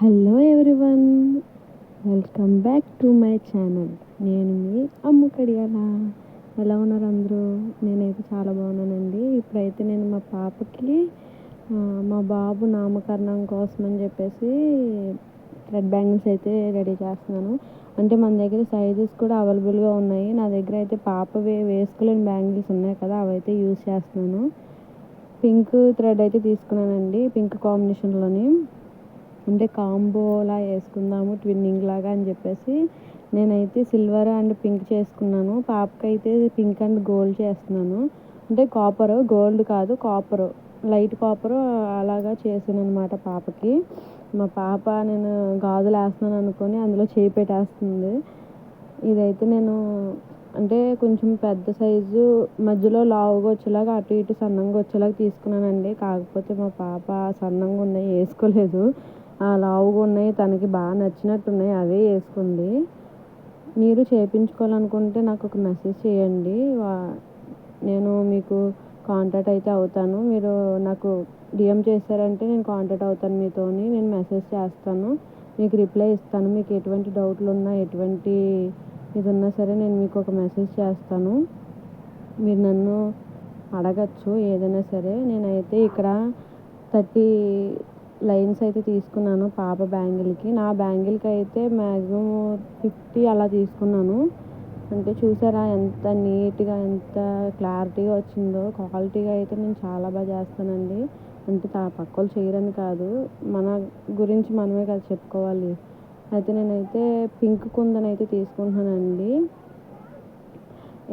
Hello everyone welcome back to my channel. నేను మీ అమ్ము కడియాల. ఎలా ఉన్నారు అందరూ? నేనైతే చాలా బాగున్నానండి. ఇప్పుడైతే నేను మా పాపకి మా బాబు నామకరణం కోసం అని చెప్పేసి రెడ్ బ్యాంగిల్స్ అయితే రెడీ చేస్తున్నాను. అంటే మన దగ్గర సైజెస్ కూడా అవైలబుల్గా ఉన్నాయి. నా దగ్గర అయితే పాప వే వేసుకోలేని బ్యాంగిల్స్ ఉన్నాయి కదా అవైతే యూస్ చేస్తున్నాను. పింక్ థ్రెడ్ అయితే తీసుకున్నానండి పింక్ కాంబినేషన్లోని. అంటే కాంబోలా వేసుకుందాము ట్విన్నింగ్ లాగా అని చెప్పేసి నేనైతే సిల్వర్ అండ్ పింక్ చేసుకున్నాను. పాపకైతే పింక్ అండ్ గోల్డ్ చేస్తున్నాను. అంటే కాపర్ గోల్డ్ కాదు కాపర్ లైట్ కాపర్ అలాగా చేసాను అనమాట పాపకి. మా పాప నేను గాజులు వేస్తున్నాను అనుకొని అందులో చేయి పెట్టేస్తుంది. ఇదైతే నేను అంటే కొంచెం పెద్ద సైజు మధ్యలో లావుగా వచ్చేలాగా అటు ఇటు సన్నంగా వచ్చేలాగా తీసుకున్నానండి. కాకపోతే మా పాప సన్నంగా ఉన్నాయి వేసుకోలేదు. లావుగా ఉన్నాయి తనకి బాగా నచ్చినట్టున్నాయి అవే వేసుకుంది. మీరు చేయించుకోవాలనుకుంటే నాకు ఒక మెసేజ్ చేయండి. నేను మీకు కాంటాక్ట్ అయితే అవుతాను. మీరు నాకు డిఎం చేశారంటే నేను కాంటాక్ట్ అవుతాను మీతోని నేను మెసేజ్ చేస్తాను. మీకు రిప్లై ఇస్తాను. మీకు ఎటువంటి డౌట్లు ఉన్నా ఎటువంటి ఇది ఉన్నా సరే నేను మీకు ఒక మెసేజ్ చేస్తాను. మీరు నన్ను అడగచ్చు. ఏదైనా సరే నేనైతే ఇక్కడ థర్టీ లైన్స్ అయితే తీసుకున్నాను పాప బ్యాంగిల్కి. నా బ్యాంగిల్కి అయితే మ్యాక్సిమం ఫిఫ్టీ అలా తీసుకున్నాను. అంటే చూసారా ఎంత నీట్గా ఎంత క్లారిటీగా వచ్చిందో. క్వాలిటీగా అయితే నేను చాలా బాగా చేస్తానండి. అంటే తా పక్కలు చేయరని కాదు. మన గురించి మనమే కదా చెప్పుకోవాలి. అయితే నేనైతే పింక్ కుందనైతే అయితే తీసుకుంటున్నానండి.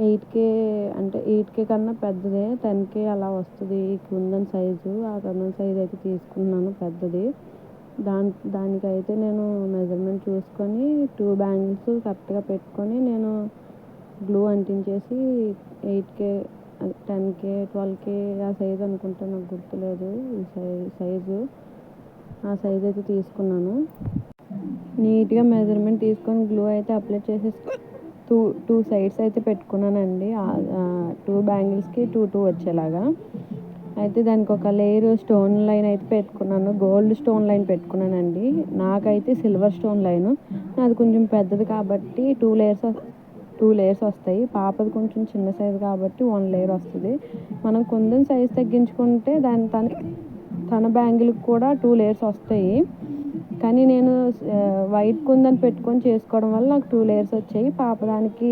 ఎయిట్ కే అంటే ఎయిట్ కే కన్నా పెద్దదే. టెన్ కే అలా వస్తుంది. ఈ కుందన్ సైజు ఆ కుందన్ సైజు అయితే తీసుకున్నాను పెద్దది. దాని దానికైతే నేను మెజర్మెంట్ చూసుకొని టూ బ్యాంగిల్స్ కరెక్ట్గా పెట్టుకొని నేను glue అంటించేసి eight K ten K twelve K ఆ సైజు అనుకుంటే. నాకు గుర్తులేదు ఈ సైజు. ఆ సైజ్ అయితే తీసుకున్నాను. నీట్గా మెజర్మెంట్ తీసుకొని గ్లూ అయితే అప్లై చేసేసి టూ టూ సైడ్స్ అయితే పెట్టుకున్నానండి. టూ బ్యాంగిల్స్కి టూ టూ వచ్చేలాగా. అయితే దానికి ఒక లేయర్ స్టోన్ లైన్ అయితే పెట్టుకున్నాను. గోల్డ్ స్టోన్ లైన్ పెట్టుకున్నానండి. నాకైతే సిల్వర్ స్టోన్ లైన్ అది కొంచెం పెద్దది కాబట్టి టూ లేయర్స్ టూ లేయర్స్ వస్తాయి. పాపది కొంచెం చిన్న సైజు కాబట్టి వన్ లేయర్ వస్తుంది. మనం కొందరు సైజ్ తగ్గించుకుంటే దాని తన తన బ్యాంగిల్కి కూడా టూ లేయర్స్ వస్తాయి. కానీ నేను వైట్ కుందని పెట్టుకొని చేసుకోవడం వల్ల నాకు టూ లేయర్స్ వచ్చాయి. పాప దానికి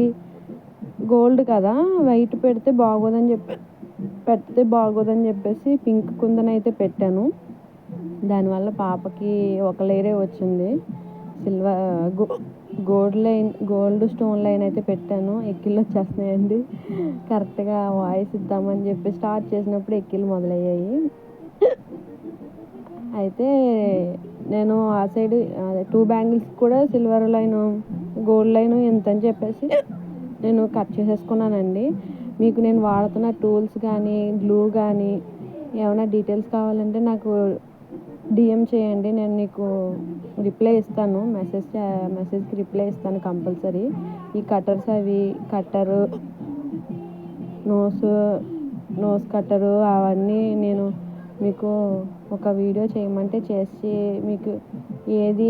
గోల్డ్ కదా వైట్ పెడితే బాగోదని చెప్పి పెడితే బాగోదని చెప్పేసి పింక్ కుందన అయితే పెట్టాను. దానివల్ల పాపకి ఒక లేయరే వచ్చింది. Silver go gold line gold stone line అయితే పెట్టాను. ఎక్కిళ్ళు వచ్చేస్తున్నాయండి. కరెక్ట్గా వాయిస్ ఇద్దామని చెప్పి స్టార్ట్ చేసినప్పుడు ఎక్కిళ్ళు మొదలయ్యాయి. అయితే నేను ఆ సైడ్ అదే టూ బ్యాంగిల్స్ కూడా సిల్వర్ లైన్ గోల్డ్ లైన్ ఎంత అని చెప్పేసి నేను కట్ చేసేసుకున్నానండి. మీకు నేను వాడుతున్న టూల్స్ కానీ గ్లూ కానీ ఏమైనా డీటెయిల్స్ కావాలంటే నాకు డిఎం చేయండి. నేను నీకు రిప్లై ఇస్తాను. మెసేజ్ మెసేజ్కి రిప్లై ఇస్తాను కంపల్సరీ ఈ కట్టర్స్ అవి కట్టరు నోస్ నోస్ కట్టరు అవన్నీ నేను మీకు ఒక వీడియో చేయమంటే చేసి మీకు ఏది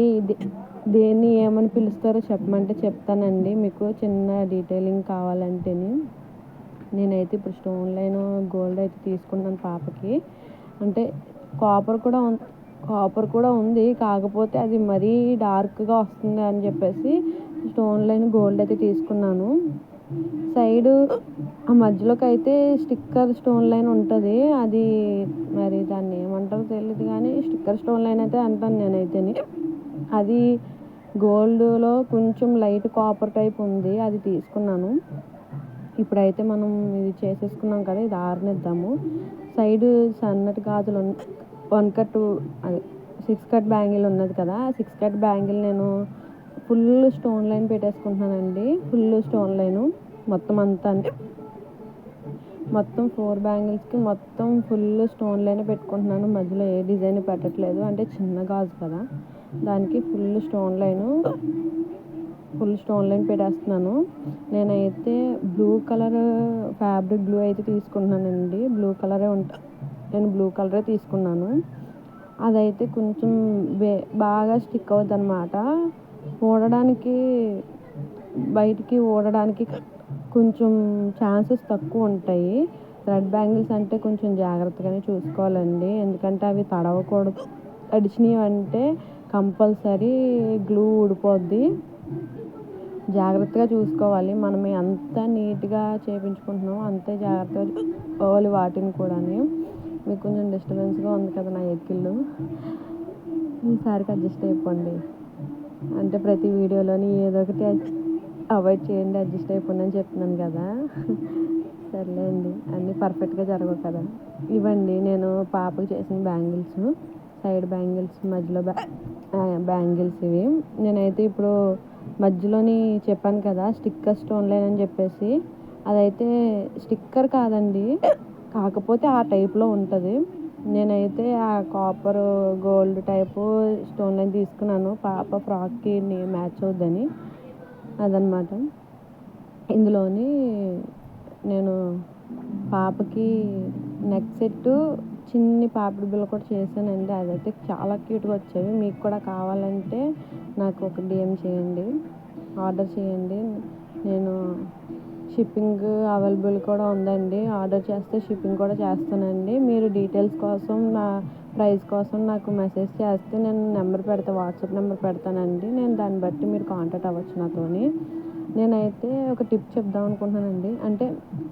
దేన్ని ఏమని పిలుస్తారో చెప్పమంటే చెప్తానండి. మీకు చిన్న డీటెయిలింగ్ కావాలంటేని. నేనైతే ఇప్పుడు స్టోన్ లైన్ గోల్డ్ అయితే తీసుకున్నాను పాపకి. అంటే కాపర్ కూడా కాపర్ కూడా ఉంది. కాకపోతే అది మరీ డార్క్గా వస్తుంది అని చెప్పేసి స్టోన్ లైన్ గోల్డ్ అయితే తీసుకున్నాను. సైడ్ ఆ మధ్యలోకి అయితే స్టిక్కర్ స్టోన్ లైన్ ఉంటుంది. అది మరి దాన్ని ఏమంటారో తెలియదు కానీ స్టిక్కర్ స్టోన్ లైన్ అయితే అంటాను నేనైతేని. అది గోల్డ్లో కొంచెం లైట్ కాపర్ టైప్ ఉంది అది తీసుకున్నాను. ఇప్పుడైతే మనం ఇది చేసేసుకున్నాం కదా ఇది ఆరనిద్దాము. సైడ్ సన్నటి గాజులు వన్ కట్ అదే సిక్స్ కట్ బ్యాంగిల్ ఉన్నది కదా సిక్స్ కట్ బ్యాంగిల్ నేను full stone line పెట్టేసుకుంటున్నానండి. Full stone line. మొత్తం అంతా మొత్తం ఫోర్ బ్యాంగిల్స్కి మొత్తం ఫుల్ స్టోన్ లైన్ పెట్టుకుంటున్నాను. మధ్యలో ఏ డిజైన్ పెట్టట్లేదు. అంటే చిన్న గాజు కదా. దానికి full stone line full stone line పెట్టేస్తున్నాను. నేనైతే బ్లూ కలర్ ఫ్యాబ్రిక్ బ్లూ అయితే తీసుకుంటున్నానండి. బ్లూ కలరే ఉంటా నేను బ్లూ కలరే తీసుకున్నాను. అదైతే కొంచెం వే బాగా స్టిక్ అవుతుంది అనమాట ఊడడానికి బయటికి ఊడడానికి కొంచెం ఛాన్సెస్ తక్కువ ఉంటాయి. థ్రెడ్ బ్యాంగిల్స్ అంటే కొంచెం జాగ్రత్తగానే చూసుకోవాలండి. ఎందుకంటే అవి తడవకూడదు. తడిచినవి అంటే కంపల్సరీ గ్లూ ఊడిపోద్ది. జాగ్రత్తగా చూసుకోవాలి. మనం ఎంత నీట్గా చేయించుకుంటున్నామో అంతే జాగ్రత్తగా చూసుకోవాలి వాటిని కూడా మీకు కొంచెం డిస్టర్బెన్స్గా ఉంది కదా నా ఎక్కిళ్ళు. ఈసారికి అడ్జస్ట్ అయిపోండి. అంటే ప్రతి వీడియోలోని ఏదో ఒకటి అవాయిడ్ చేయండి అడ్జస్ట్ అయిపోండి అని చెప్తున్నాను కదా. సర్లే అండి. అన్నీ పర్ఫెక్ట్గా జరగవు కదా. ఇవ్వండి. నేను పాపకు చేసిన బ్యాంగిల్స్ సైడ్ బ్యాంగిల్స్ మధ్యలో బ్యాంగిల్స్ ఇవి. నేనైతే ఇప్పుడు మధ్యలోని చెప్పాను కదా స్టిక్కర్ స్టోన్ లైన్ అని చెప్పేసి. అదైతే స్టిక్కర్ కాదండి. కాకపోతే ఆ టైప్లో ఉంటుంది. నేనైతే ఆ copper gold type stone line తీసుకున్నాను. పాప ఫ్రాక్కి మ్యాచ్ అవుద్దని అదనమాట. ఇందులోని నేను పాపకి నెక్ సెట్ చిన్ని పాపిడి బిల్ల కూడా చేశానండి. అదైతే చాలా క్యూట్గా వచ్చేవి. మీకు కూడా కావాలంటే నాకు ఒక డిఎం చేయండి. ఆర్డర్ చేయండి. నేను షిప్పింగ్ అవైలబుల్ కూడా ఉందండి. ఆర్డర్ చేస్తే షిప్పింగ్ కూడా చేస్తానండి. మీరు డీటెయిల్స్ కోసం నా ప్రైస్ కోసం నాకు మెసేజ్ చేస్తే నేను నెంబర్ పెడతా వాట్సాప్ నెంబర్ పెడతానండి. నేను దాన్ని బట్టి మీరు కాంటాక్ట్ అవ్వచ్చు నాతోని. నేనైతే ఒక టిప్ చెప్దాం అనుకుంటున్నానండి. అంటే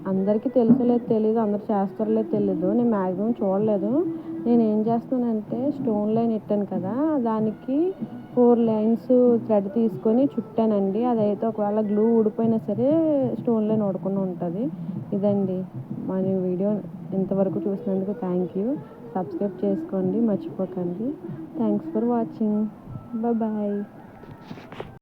అందరికీ తెలుసో లేదు తెలియదు అందరు చేస్తారో లేదు తెలీదు నేను మ్యాక్సిమం చూడలేదు. నేను ఏం చేస్తానంటే స్టోన్ లైన్ ఇట్టాను కదా దానికి ఫోర్ లైన్స్ థ్రెడ్ తీసుకొని చుట్టానండి. అదైతే ఒకవేళ గ్లూ ఊడిపోయినా సరే స్టోన్ లైన్ ఉంటుంది. ఇదండి మన వీడియో. ఇంతవరకు చూసినందుకు థ్యాంక్ యూ. సబ్స్క్రైబ్ చేసుకోండి మర్చిపోకండి. Thanks for watching. బాయ్.